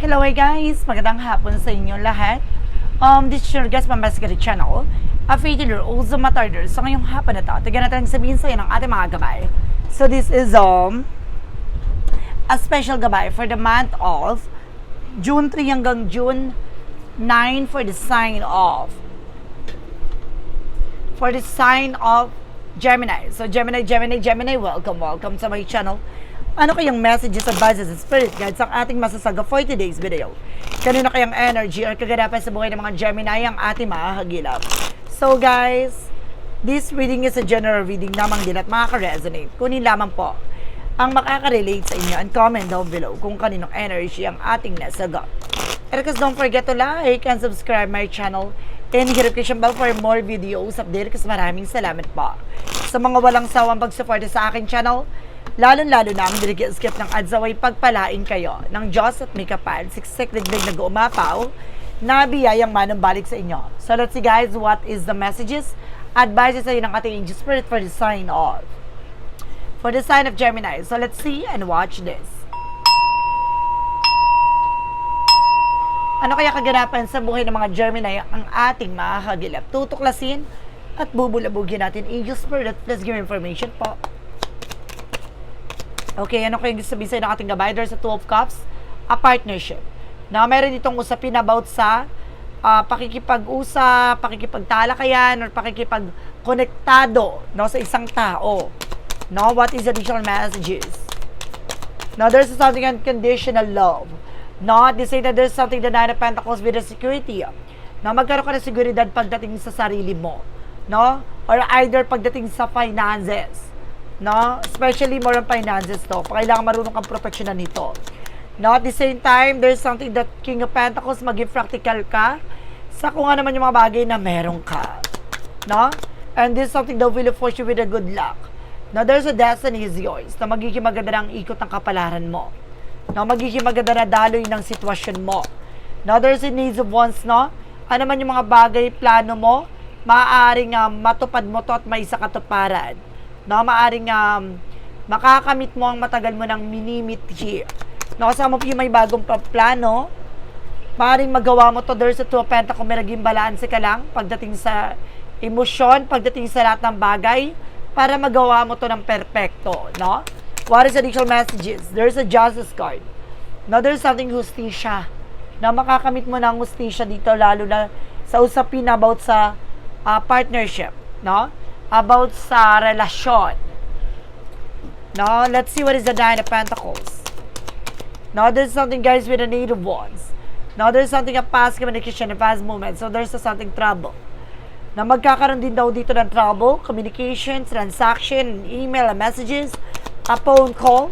Hello guys! Magandang hapon sa inyo lahat. Um, this is your guest Mamaskari Channel. A fatal or also matarder. So ngayong hapon na to, tignan natin sabihin sa ng ating mga gabay. So this is um, a special gabay for the month of June 3 hanggang June 9 for the sign of for the sign of Gemini. So Gemini, Gemini, Gemini, welcome, welcome sa my channel. Ano kayang messages, advices, and spirit guides ang ating masasaga for today's video? Kanino kayang energy or kaganapan sa buhay ng mga Gemini ang ating mahahagilap? So guys, this reading is a general reading lamang din at makaka-resonate. Kunin lamang po ang makaka-relate sa inyo and comment down below kung kaninong energy ang ating nasagot. And because don't forget to like and subscribe my channel and hit notification bell for more videos update kasi maraming salamat po. Sa mga walang sawang pagsuporta sa aking channel, lalo-lalo na ang skip ng adsaway pagpalain kayo ng Diyos at may kapal, siksik digdig na umapaw, na biyayang manumbalik sa inyo. So let's see guys, what is the messages, advices sa ng ating angel spirit for the sign of for the sign of Gemini. So let's see and watch this. Ano kaya kaganapan sa buhay ng mga Gemini ang ating makakagilap? Tutuklasin at bubulabugin natin. Angel Spirit, please give information po. Okay, ano kayong gusto sabihin sa'yo ng ating gabay? There's a Two of Cups, a partnership. Na meron itong usapin about sa ah, pakikipag-usap, pakikipagtalakayan, or pakikipag-konektado no, sa isang tao. No, what is additional messages? Now, there's something unconditional love. No, they say that there's something the Nine of Pentacles with the security. No, magkaroon ka ng seguridad pagdating sa sarili mo. No? Or either pagdating sa finances. No? Especially more on finances to. Kailangan marunong kang proteksyonan nito. No, at the same time, there's something that King of Pentacles, maging practical ka sa kung ano naman yung mga bagay na meron ka. No? And this is something that will force you with a good luck. Now, there's a destiny is yours na magiging maganda ang ikot ng kapalaran mo. No, magiging maganda na daloy ng sitwasyon mo. Now, there's a needs of wants, no? Ano man yung mga bagay, plano mo, maaaring um, matupad mo to at may isa katuparan. No, maaaring um, makakamit mo ang matagal mo ng minimit here. No, kasama po yung may bagong plano, maaaring magawa mo to. There's a two of pentacles, may naging balance ka lang pagdating sa emosyon, pagdating sa lahat ng bagay, para magawa mo to ng perpekto, no? What is additional messages? There's a justice card. Now, there's something justisya na makakamit mo ng justisya dito, lalo na sa usapin about sa ah, partnership, no? About sa relasyon. No, let's see what is the Nine of Pentacles. Now, there's something, guys, with the Eight of Wands. Now, there's something a past communication, a past moment. So, there's a something trouble. Na magkakaroon din daw dito ng trouble, communication, transaction, email, messages, a phone call.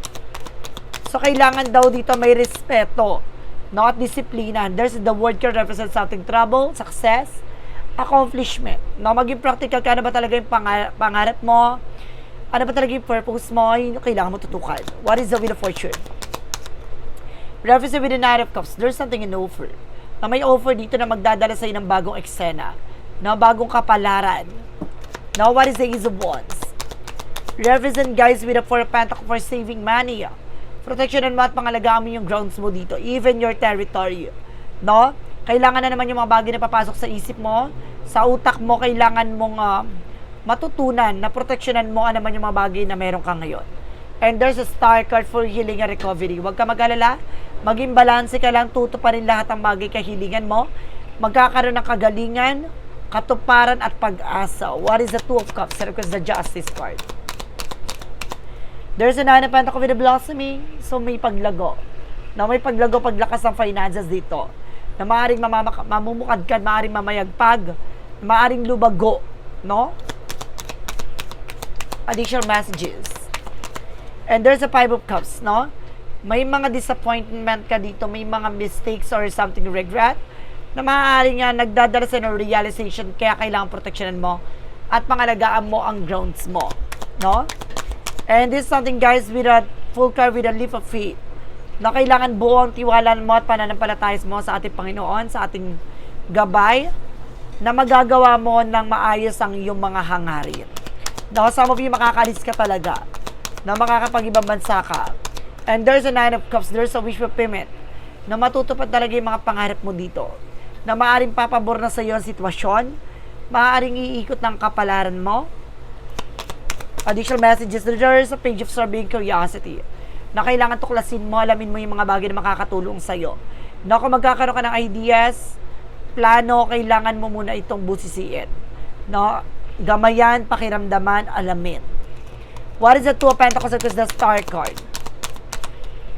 So, kailangan daw dito may respeto, not disiplina. There's the word can represent something trouble, success, accomplishment. No, maging practical ka, ano ba talaga yung pangarap, mo? Ano ba talaga yung purpose mo? Yun yung kailangan mo tutukan. What is the wheel of fortune? Represent with the Knight of Cups, there's something in offer. Na may offer dito na magdadala sa'yo ng bagong eksena. Na bagong kapalaran. Now, what is the Ace of Wands? Represent guys with a Four of Pentacles for saving money. Proteksyonan mo at pangalagaan mo yung grounds mo dito. Even your territory. No? Kailangan na naman yung mga bagay na papasok sa isip mo. Sa utak mo, kailangan mong ah, matutunan na proteksyonan mo ano naman yung mga bagay na meron ka ngayon. And there's a star card for healing and recovery. Huwag ka mag-alala. Maging balanse ka lang. Tuto pa rin lahat ng bagay kahilingan mo. Magkakaroon ng kagalingan, katuparan at pag-asa. What is the Two of Cups? Because the Justice card. There's a Nine of Pentacles with a blossoming. So may paglago. Na may paglago, paglakas ng finances dito. Na maaaring mamamaka- mamumukad ka, maaaring mamayagpag, maaaring lubago. No? Additional messages. And there's a Five of Cups, no? May mga disappointment ka dito, may mga mistakes or something regret na maaaring nga nagdadala sa ng realization kaya kailangan proteksyonan mo at pangalagaan mo ang grounds mo, no? And this is something guys with a full car with a leap of faith na kailangan buo ang tiwala mo at pananampalatayas mo sa ating Panginoon, sa ating gabay, na magagawa mo ng maayos ang iyong mga hangarin. Na some of you makakalis ka talaga, na makakapag-ibang bansa ka. And there's a nine of cups, there's a wish fulfillment. na matutupad talaga yung mga pangarap mo dito. Na maaaring papabor na sa iyo ang sitwasyon, maaaring iikot ng kapalaran mo. Additional messages, there is a page of surveying curiosity na kailangan tuklasin mo, alamin mo yung mga bagay na makakatulong sa iyo. Na kung magkakaroon ka ng ideas, plano, kailangan mo muna itong busisiin. No? Gamayan, pakiramdaman, alamin. What is the Two of Pentacles because the Star card?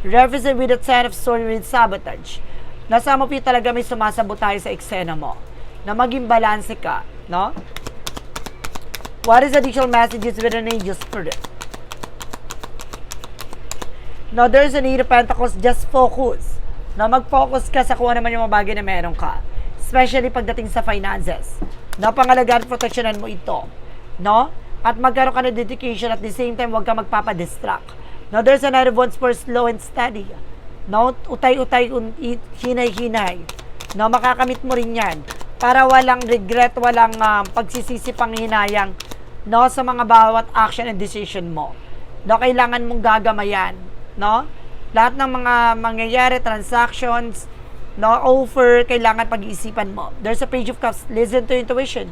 Represent with the Ten of Swords with sabotage. Nasa mo po talaga may sumasabotahe sa eksena mo. Na maging balanse ka, no? What is additional messages with an angel spirit? No, there's a need of Pentacles, just focus. Na mag-focus ka sa kung ano man yung mga bagay na meron ka. Especially pagdating sa finances. Na pangalagaan, proteksyonan mo ito. No? At magkaroon ka ng dedication at the same time, huwag ka magpapadistract. No, there's another ones for slow and steady. No, utay-utay, hinay-hinay. No, makakamit mo rin yan. Para walang regret, walang um, pagsisisi pang hinayang no, sa mga bawat action and decision mo. No, kailangan mong gagamayan. No? Lahat ng mga mangyayari, transactions, no, offer, kailangan pag-iisipan mo. There's a page of cups. Listen to intuition.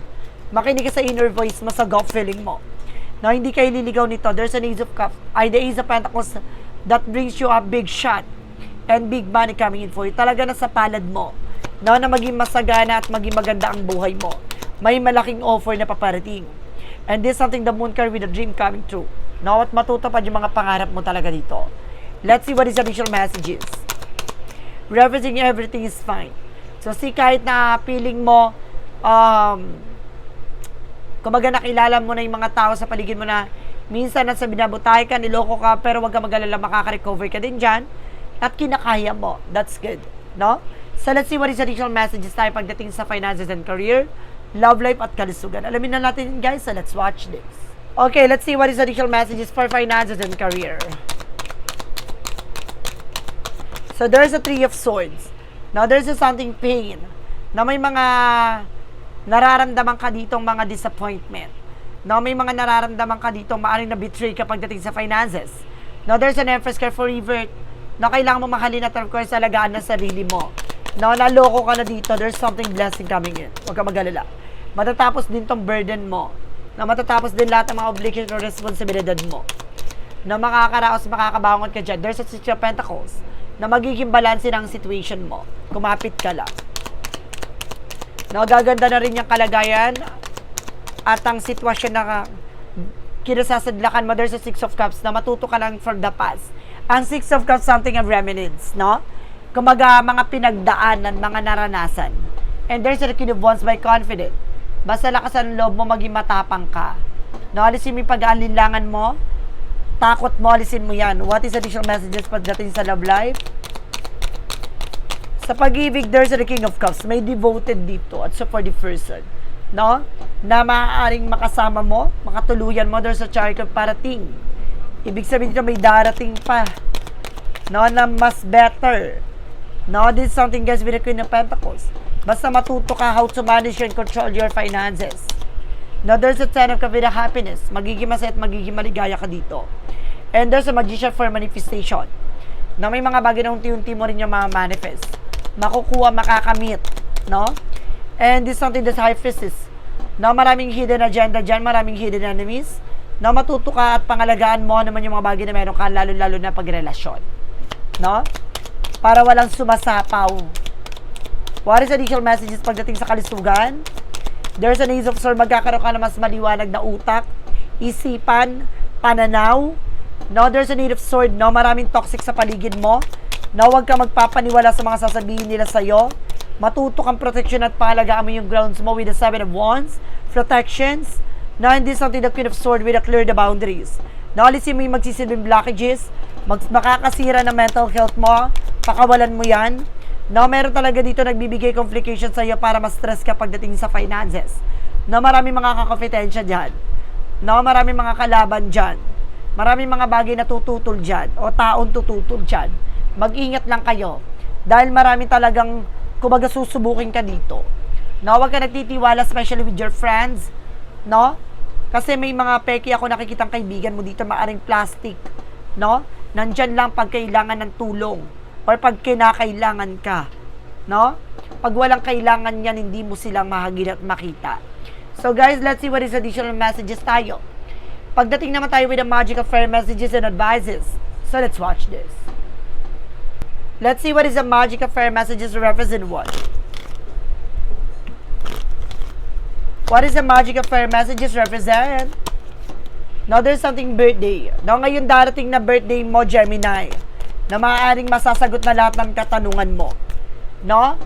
Makinig ka sa inner voice mo, sa gut feeling mo. No, hindi kayo liligaw nito. There's an ace of cups. Ay, the ace of pentacles that brings you a big shot and big money coming in for you. Talaga na sa palad mo. No, na maging masagana at maging maganda ang buhay mo. May malaking offer na paparating. And this is something the moon card with a dream coming true. No, at matutupad yung mga pangarap mo talaga dito. Let's see what is the additional messages. Referencing everything is fine. So, see, kahit na feeling mo, um, kumbaga nakilala mo na yung mga tao sa paligid mo na minsan nasa binabutay ka, niloko ka, pero wag ka mag-alala, makaka-recover ka din dyan. At kinakaya mo. That's good. No? So, let's see what is additional messages tayo pagdating sa finances and career, love life at kalusugan. Alamin na natin guys. So, let's watch this. Okay, let's see what is additional messages for finances and career. So, there's a Three of Swords. Now, there's a something pain na may mga nararamdaman ka ditong mga disappointment. No, may mga nararamdaman ka dito, maaaring na-betray ka pagdating sa finances. No, there's an Empress card for revert. No, kailangan mo mahalin at of course, alagaan ng sarili mo. No, naloko ka na dito, there's something blessing coming in. Huwag ka magalala. Matatapos din tong burden mo. Na matatapos din lahat ng mga obligation or responsibilidad mo. Na makakaraos, makakabangon ka dyan. There's a Six of Pentacles na magiging balanse ng situation mo. Kumapit ka lang. Nagaganda na rin yung kalagayan at ang sitwasyon na kinasasadlakan mo, there's a Six of Cups na matuto ka lang from the past. Ang Six of Cups, something of remnants, no? Kumaga, mga pinagdaanan, mga naranasan. And there's a King of Wands by confident. Basta lakas ang loob mo, maging matapang ka. No, alisin mo yung pag-aalinlangan mo, takot mo, alisin mo yan. What is additional messages pagdating sa love life? Sa pag-ibig, there's the King of Cups. May devoted dito at supportive person. No? Na maaaring makasama mo, makatuluyan mo, there's a chariot of parating. Ibig sabihin dito, may darating pa. No? Na mas better. No? This is something guys with the Queen of Pentacles. Basta matuto ka how to manage and control your finances. No, there's a ten of Cups with a happiness. Magiging masaya at magiging maligaya ka dito. And there's a magician for manifestation. Na may mga bagay na unti-unti mo rin yung mga manifest. Makukuha, makakamit. No? And this is something that's high priestess. Na maraming hidden agenda dyan, maraming hidden enemies. Na matuto ka at pangalagaan mo naman yung mga bagay na meron ka, lalo-lalo na pagrelasyon. No? Para walang sumasapaw. What is additional messages pagdating sa kalisugan? There's an ace of sword, magkakaroon ka na mas maliwanag na utak, isipan, pananaw. No, there's a need of sword, no, maraming toxic sa paligid mo. No, huwag ka magpapaniwala sa mga sasabihin nila sa'yo. Matuto kang protection at pahalagaan mo yung grounds mo with the seven of wands, protections. No, hindi something the queen of sword with a clear the boundaries. No, alisin mo yung magsisilbing blockages, mag makakasira ng mental health mo, pakawalan mo yan. No, meron talaga dito nagbibigay complications sa iyo para ma-stress ka pagdating sa finances. No, marami mga kakopetensya dyan. No, marami mga kalaban dyan. Marami mga bagay na tututol dyan o taon tututol dyan. Mag-ingat lang kayo. Dahil marami talagang kumbaga susubukin ka dito. No, huwag ka nagtitiwala especially with your friends. No? Kasi may mga peki ako nakikitang kaibigan mo dito, maaring plastic. No? Nandyan lang pag kailangan ng tulong or pag kinakailangan ka. No? Pag walang kailangan yan, hindi mo silang mahagin at makita. So guys, let's see what is additional messages tayo. Pagdating naman tayo with the magic of fair messages and advices. So let's watch this. Let's see what is the magic of fair messages represent what. What is the magic of fair messages represent? Now, there's something birthday. Now, ngayon darating na birthday mo, Gemini, na maaaring masasagot na lahat ng katanungan mo. No?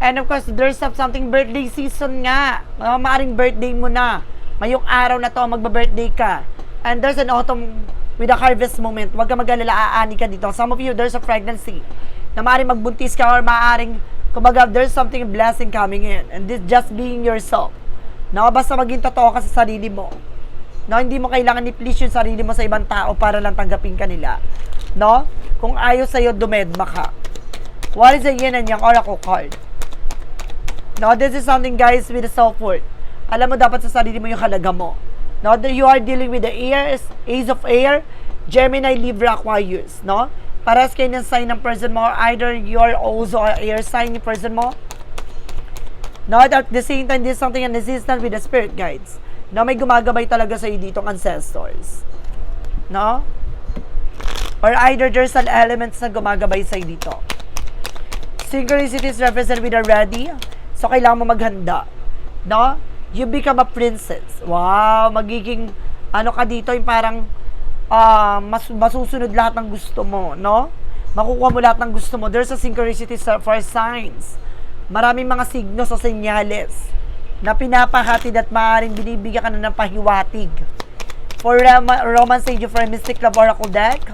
And of course, there's something birthday season nga. No? Maaaring birthday mo na. Ngayong araw na to, magba-birthday ka. And there's an autumn with a harvest moment. Huwag ka mag-alala, aani ka dito. Some of you, there's a pregnancy. Na maaaring magbuntis ka or maaaring, kumbaga, there's something blessing coming in. And this just being yourself. No? Basta maging totoo ka sa sarili mo. No, hindi mo kailangan i-please yung sarili mo sa ibang tao para lang tanggapin ka nila. No? Kung ayaw sa'yo, dumedma ka. What is the yin and yang oracle card? No, this is something guys with self-worth. Alam mo dapat sa sarili mo yung halaga mo. No, you are dealing with the air, ace of air, Gemini, Libra, Aquarius, no? Paras kayo ng sign ng person mo, either you're also air sign yung person mo, No, at the same time, this is something consistent with the spirit guides. No, may gumagabay talaga sa iyo dito ancestors. No? Or either there's an element na gumagabay sa iyo dito. Synchronicities represent with a ready. So, kailangan mo maghanda. No? You become a princess. Wow! Magiging, ano ka dito, yung parang, ah, mas, masusunod lahat ng gusto mo, no? Makukuha mo lahat ng gusto mo. There's a synchronicity for signs. Maraming mga signo sa senyales na pinapahatid at maaaring binibigyan ka na ng pahiwatig. For Rom- Roman Sage for a Mystic Love Oracle deck,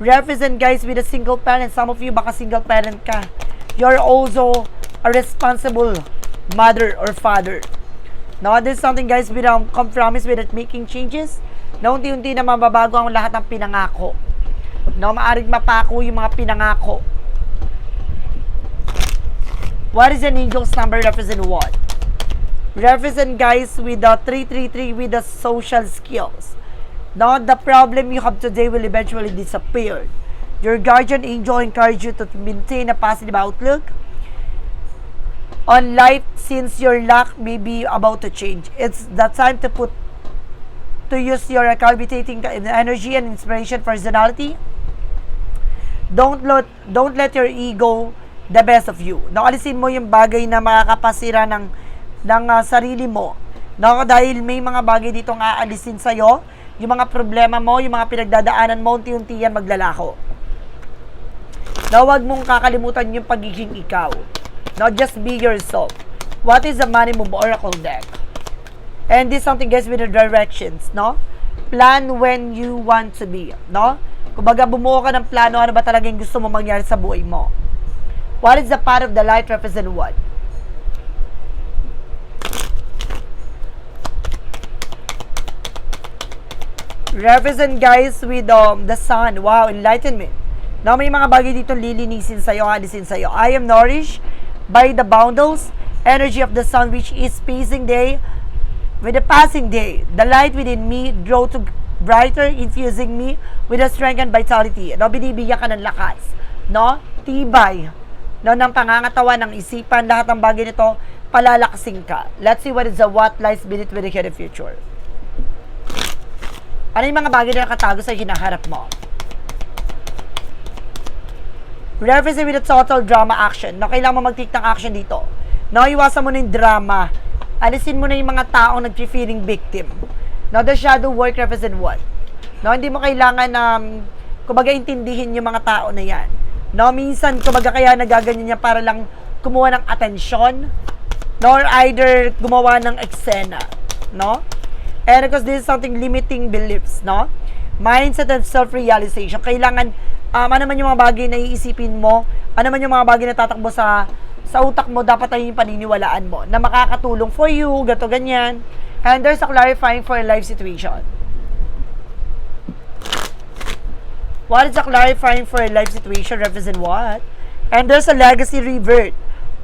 represent guys with a single parent. Some of you baka single parent ka. You're also a responsible mother or father. Now, this is something guys with a compromise with it, making changes na unti-unti na mababago ang lahat ng pinangako. No, maaring mapako yung mga pinangako. What is an angel's number represent what? Represent guys with the 333 with the social skills. Now, the problem you have today will eventually disappear. Your guardian angel encourage you to maintain a positive outlook on life since your luck may be about to change. It's the time to put to use your cultivating energy and inspiration personality. Don't let don't let your ego the best of you. Nakalisin mo yung bagay na makakapasira ng ng ah, sarili mo. No, dahil may mga bagay dito nga aalisin sa yung mga problema mo, yung mga pinagdadaanan mo, unti-unti yan maglalako. Na huwag mong kakalimutan yung pagiging ikaw. No, just be yourself. What is the money move oracle deck? And this something guys with the directions, no? Plan when you want to be, no? Kumbaga bumuo ka ng plano, ano ba talaga yung gusto mo mangyari sa buhay mo. What is the part of the light represent what? Represent guys with um, the sun. Wow, enlightenment. Now may mga bagay dito lilinisin sa'yo, alisin sa'yo. I am nourished by the boundless energy of the sun which is passing day with the passing day. The light within me grow to brighter, infusing me with a strength and vitality. No, binibigyan ka ng lakas. No? Tibay. No, ng pangangatawan, ng isipan, lahat ng bagay nito, palalakasin ka. Let's see what is the what lies beneath with the future. Ano yung mga bagay na nakatago sa hinaharap mo? Reference with a total drama action. No, kailangan mo mag-take ng action dito. No, iwasan mo na yung drama. Alisin mo na yung mga taong nag-feeling victim. No, the shadow work represent what? No, hindi mo kailangan na, um, kumbaga, intindihin yung mga tao na yan. No, minsan, kumbaga, kaya nagaganyan niya para lang kumuha ng atensyon, no, or either gumawa ng eksena, no? And because this is something limiting beliefs, no? Mindset and self-realization. Kailangan, um, ano man yung mga bagay na iisipin mo, ano man yung mga bagay na tatakbo sa sa utak mo, dapat ay yung paniniwalaan mo na makakatulong for you, gato ganyan. And there's a clarifying for a life situation. What is a clarifying for a life situation represent what? And there's a legacy revert.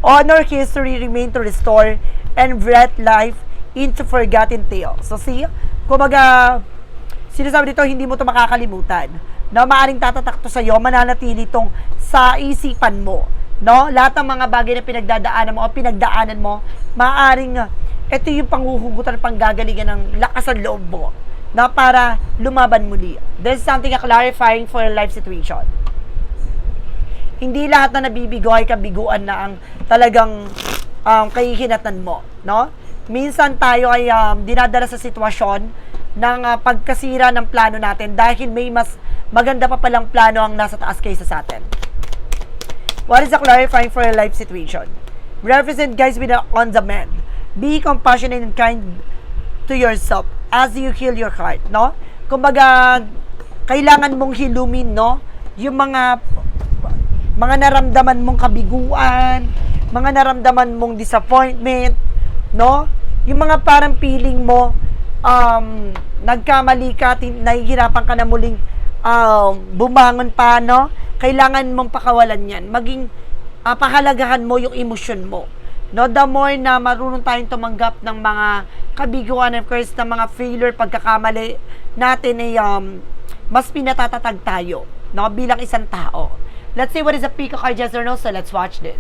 Honor history remain to restore and breath life into forgotten tale. So see, kumbaga, sinasabi dito, hindi mo to makakalimutan. Na maaring tatatakto sa iyo, mananatili itong sa isipan mo. No? Lahat ng mga bagay na pinagdadaanan mo o pinagdaanan mo, maaring ito yung panghuhugutan panggagalingan ng lakas ng loob mo na para lumaban muli. There's something na clarifying for your life situation. Hindi lahat na nabibigo ay kabiguan na ang talagang um, kahihinatan mo, no? Minsan tayo ay um, dinadala sa sitwasyon ng uh, pagkasira ng plano natin dahil may mas maganda pa palang plano ang nasa taas kaysa sa atin. What is the clarifying for your life situation? Represent guys with the on the mend. Be compassionate and kind to yourself as you heal your heart, no? Kumbaga, kailangan mong hilumin, no? Yung mga mga naramdaman mong kabiguan, mga naramdaman mong disappointment, no? Yung mga parang feeling mo, um, nagkamali ka, nahihirapan ka na muling um, bumangon pa, no? Kailangan mong pakawalan yan. Maging ah, pahalagahan mo yung emosyon mo. No, the more na marunong tayong tumanggap ng mga kabiguan, of course, ng mga failure, pagkakamali natin ay um, mas pinatatatag tayo, no, bilang isang tao. Let's see what is pick card yes or no, so let's watch this.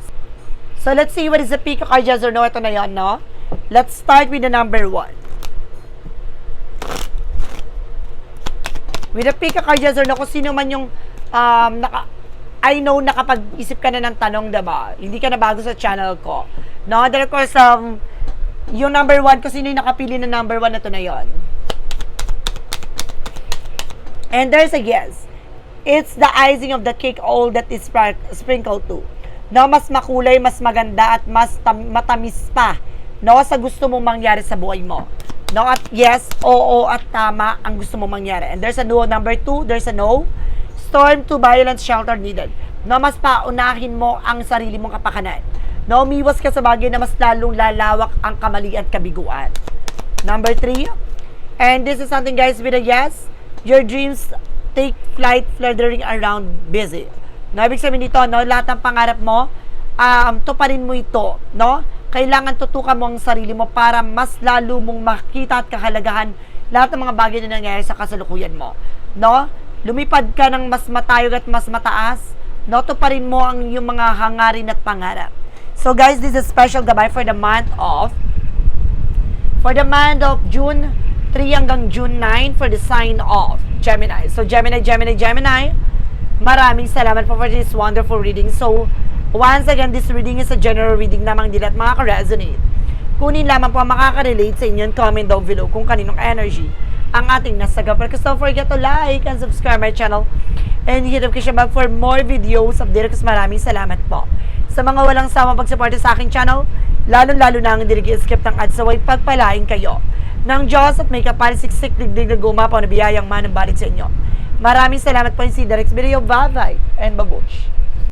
So let's see what is pick card yes or no, ito na yan, no? Let's start with the number one. With the pick card yes or no, kung sino man yung um, naka, I know nakapag-isip ka na ng tanong, diba? Hindi ka na bago sa channel ko. No, then of course, um, yung number one, kung sino yung nakapili ng number one, ito na yon. And there's a yes. It's the icing of the cake all that is spr- sprinkled to. No, mas makulay, mas maganda, at mas tam- matamis pa. No, sa gusto mong mangyari sa buhay mo. No, at yes, oo, at tama ang gusto mong mangyari. And there's a no number two, there's a no. Storm to violence shelter needed. No, mas paunahin mo ang sarili mong kapakanan. No, umiwas ka sa bagay na mas lalong lalawak ang kamali at kabiguan. Number three, and this is something guys with a yes, your dreams take flight fluttering around busy. No, ibig sabihin nito, no, lahat ng pangarap mo, um, tuparin mo ito, no? Kailangan tutukan mo ang sarili mo para mas lalo mong makita at kahalagahan lahat ng mga bagay na nangyayari sa kasalukuyan mo. No? Lumipad ka ng mas matayog at mas mataas. No? Tuparin mo ang yung mga hangarin at pangarap. So guys, this is a special gabay for the month of for the month of June 3 hanggang June 9 for the sign of Gemini. So Gemini, Gemini, Gemini, maraming salamat po for this wonderful reading. So, once again, this reading is a general reading lamang din at makaka-resonate. Kunin lamang po ang makaka-relate sa inyo comment down below kung kaninong energy ang ating nasaga. But don't forget to like and subscribe my channel and hit notification bell for more videos update kasi maraming salamat po. Sa mga walang sama pagsuporta sa aking channel, lalo-lalo na ang dirigi skip ng ads sa way pagpalain kayo ng Diyos at may kapalisiksik digdig na gumapaw na biyayang manang balik sa inyo. Maraming salamat po yung si Direct Video. Bye-bye and babush.